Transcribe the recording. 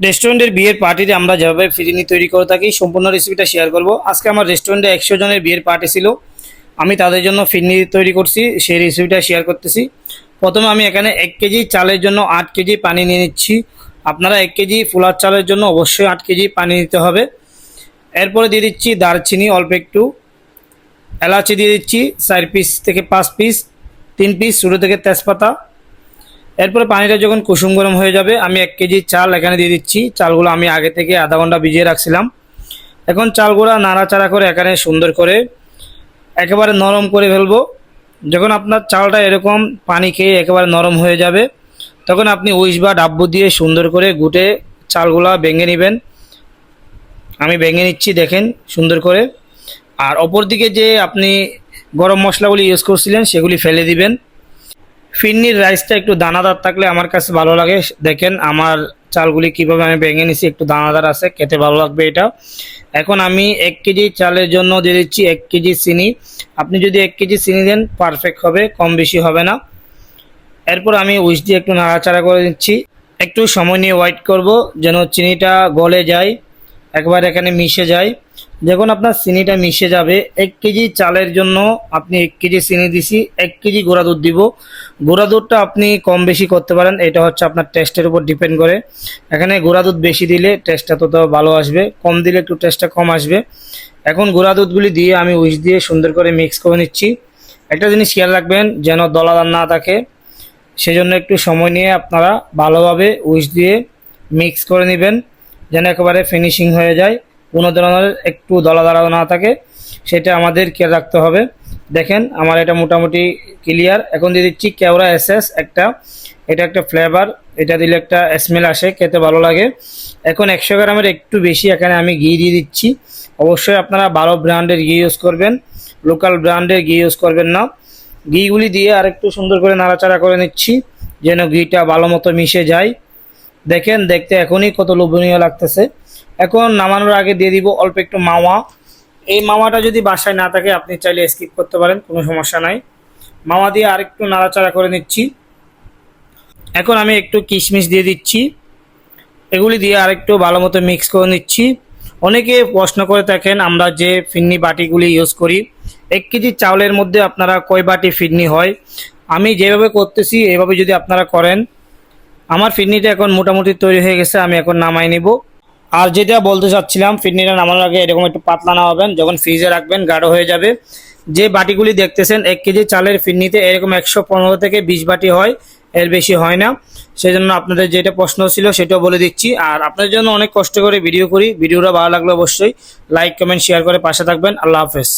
রেস্টুরেন্টের বিয়ের পার্টিতে আমরা যেভাবে ফিরিনি তৈরি করে থাকি, সম্পূর্ণ রেসিপিটা শেয়ার করব। আজকে আমার রেস্টুরেন্টে একশো জনের বিয়ের পার্টি ছিল। আমি তাদের জন্য ফিরনি তৈরি করছি, সেই রেসিপিটা শেয়ার করতেছি। প্রথমে আমি এখানে এক কেজি চালের জন্য আট কেজি পানি নিয়ে নিচ্ছি। আপনারা এক কেজি ফুলার চালের জন্য অবশ্যই আট কেজি পানি নিতে হবে। এরপরে দিয়ে দিচ্ছি দারচিনি, অল্প একটু। এলাচি দিয়ে দিচ্ছি চার পিস থেকে পাঁচ পিস তিন পিস ছোটো থেকে তেজপাতা। এরপরে পানিটা যখন কুসুম গরম হয়ে যাবে, আমি এক কেজি চাল এখানে দিয়ে দিচ্ছি। চালগুলো আমি আগে থেকে আধা ঘণ্টা ভিজিয়ে রাখছিলাম। এখন চালগুলো নাড়াচাড়া করে এখানে সুন্দর করে একেবারে নরম করে ফেলব। যখন আপনার চালটা এরকম পানি খেয়ে একেবারে নরম হয়ে যাবে, তখন আপনি উইস বা ডাব্বু দিয়ে সুন্দর করে গুটে চালগুলা ভেঙে নেবেন। আমি ভেঙে নিচ্ছি, দেখেন, সুন্দর করে। আর অপর দিকে যে আপনি গরম মশলাগুলি ইউজ করছিলেন, সেগুলি ফেলে দিবেন। ফিরনির রাইসটা একটু দানাদার থাকলে আমার কাছে ভালো লাগে। দেখেন আমার চালগুলি কীভাবে আমি ভেঙে নিছি, একটু দানাদার আছে, খেতে ভালো লাগবে এটা এখন আমি এক কেজি চালের জন্য দিয়ে দিচ্ছি এক কেজি চিনি। আপনি যদি এক কেজি চিনি দেন পারফেক্ট হবে, কম বেশি হবে না। এরপর আমি উইশ দিয়ে একটু নাড়াচাড়া করে দিচ্ছি একটু সময় নিয়ে ওয়েট করব, যেন চিনিটা গলে যায়। একবার এখানে মিশে যায়। যখন আপনার চিনিটা মিশে যাবে। এক কেজি চালের জন্য আপনি এক কেজি চিনি দিছি, এক কেজি গুঁড়া দুধ দিব। গুঁড়া দুধটা আপনি কম বেশি করতে পারেন, এটা হচ্ছে আপনার টেস্টের উপর ডিপেন্ড করে। এখানে গুঁড়া দুধ বেশি দিলে টেস্টটা তত ভালো আসবে, কম দিলে একটু টেস্টটা কম আসবে। এখন গুঁড়া দুধগুলি দিয়ে আমি উইশ দিয়ে সুন্দর করে মিক্স করে নিচ্ছি। একটা জিনিস খেয়াল রাখবেন, যেন দলাদার না থাকে, সেজন্য একটু সময় নিয়ে আপনারা ভালোভাবে উইশ দিয়ে মিক্স করে নেবেন। যেন একেবারে ফিনিশিং হয়ে যায়। কোনো ধরনের একটু দলাদারা না থাকে, সেটা আমাদের খেয়াল রাখতে হবে। দেখেন, আমার এটা মোটামুটি ক্লিয়ার এখন দিয়ে দিচ্ছি কেওড়া এসএস একটা। এটা একটা ফ্লেভার এটা দিলে একটা স্মেল আসে, খেতে ভালো লাগে। এখন একশো গ্রামের একটু বেশি এখানে আমি ঘি দিয়ে দিচ্ছি। অবশ্যই আপনারা ভালো ব্র্যান্ডের ঘি ইউজ করবেন। লোকাল ব্র্যান্ডের ঘি ইউজ করবেন না। ঘিগুলি দিয়ে আর একটু সুন্দর করে নাড়াচাড়া করে নিচ্ছি, যেন ঘিটা ভালো মতো মিশে যায়। দেখেন, দেখতে এখনই কত লোভনীয় লাগতেছে। এখন নামানোর আগে দিয়ে দিব অল্প একটু মাওয়া। এই মাওয়াটা যদি বাসায় না থাকে, আপনি চাইলে স্কিপ করতে পারেন, কোনো সমস্যা নাই। মাওয়া দিয়ে আরেকটু নাড়াচাড়া করে নিচ্ছি। এখন আমি একটু কিশমিশ দিয়ে দিচ্ছি। এগুলি দিয়ে আরেকটু ভালো মতো মিক্স করে নিচ্ছি। অনেকে প্রশ্ন করে থাকেন, আমরা যে ফিন্নি বাটিগুলি ইউজ করি, এক কেজি চাউলের মধ্যে আপনারা কয় বাটি ফিন্নি হয়? আমি যেভাবে করতেছি, এভাবে যদি আপনারা করেন আমার ফিডনিটা এখন মোটামুটি তৈরি হয়ে গেছে, আমি এখন নামাই নিব। আর যেটা বলতে চাচ্ছিলাম ফিডনিটা নামানোর আগে এরকম একটু পাতলা নামাবেন, যখন ফ্রিজে রাখবেন, গাঢ় হয়ে যাবে। যে বাটিগুলি দেখতেছেন, এক কেজি চালের ফিডনিতে এরকম একশো পনেরো থেকে বিশ বাটি হয়, এর বেশি হয় না। সেই জন্য আপনাদের যেটা প্রশ্ন ছিল, সেটাও বলে দিচ্ছি। আর আপনাদের জন্য অনেক কষ্ট করে ভিডিও করি, ভিডিওটা ভালো লাগলে অবশ্যই লাইক, কমেন্ট, শেয়ার করে পাশে থাকবেন। আল্লাহ হাফেজ।